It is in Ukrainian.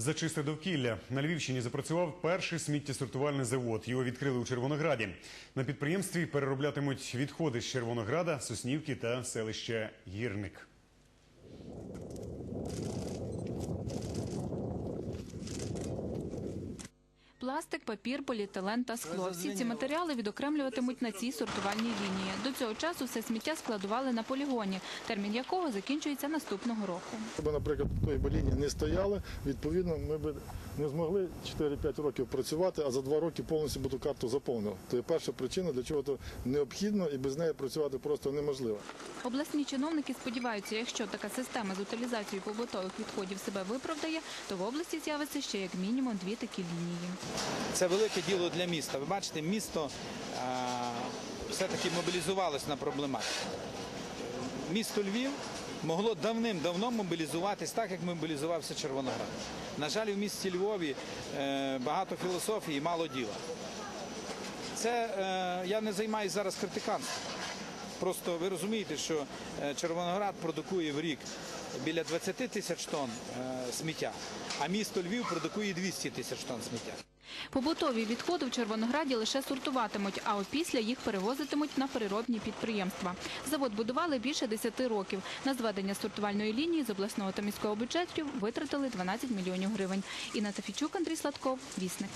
За чисте довкілля на Львівщині запрацював перший сміттєсортувальний завод. Його відкрили у Червонограді. На підприємстві перероблятимуть відходи з Червонограда, Соснівки та селища Гірник. Пластик, папір, поліетилен та скло. Всі ці матеріали відокремлюватимуть на цій сортувальній лінії. До цього часу все сміття складували на полігоні, термін якого закінчується наступного року. Якби, наприклад, тої б лінії не стояли, відповідно, ми б не змогли 4-5 років працювати, а за 2 роки повністю ту карту заповнили. То є перша причина, для чого це необхідно, і без неї працювати просто неможливо. Обласні чиновники сподіваються, якщо така система з утилізацією побутових відходів себе виправдає, то в області з'явиться ще як мінімум дві такі лінії. Це велике діло для міста. Ви бачите, місто е, все-таки мобілізувалось на проблематику. Місто Львів могло давним-давно мобілізуватись так, як мобілізувався Червоноград. На жаль, в місті Львові е, багато філософії і мало діла. Це е, я не займаюся зараз критиканством. Просто ви розумієте, що Червоноград продукує в рік біля 20 тисяч тонн сміття, а місто Львів продукує 200 тисяч тонн сміття. Побутові відходи в Червонограді лише сортуватимуть, а опісля їх перевозитимуть на переробні підприємства. Завод будували більше 10 років. На зведення сортувальної лінії з обласного та міського бюджетів витратили 12 мільйонів гривень. Інна Тафічук, Андрій Сладков, Вісник.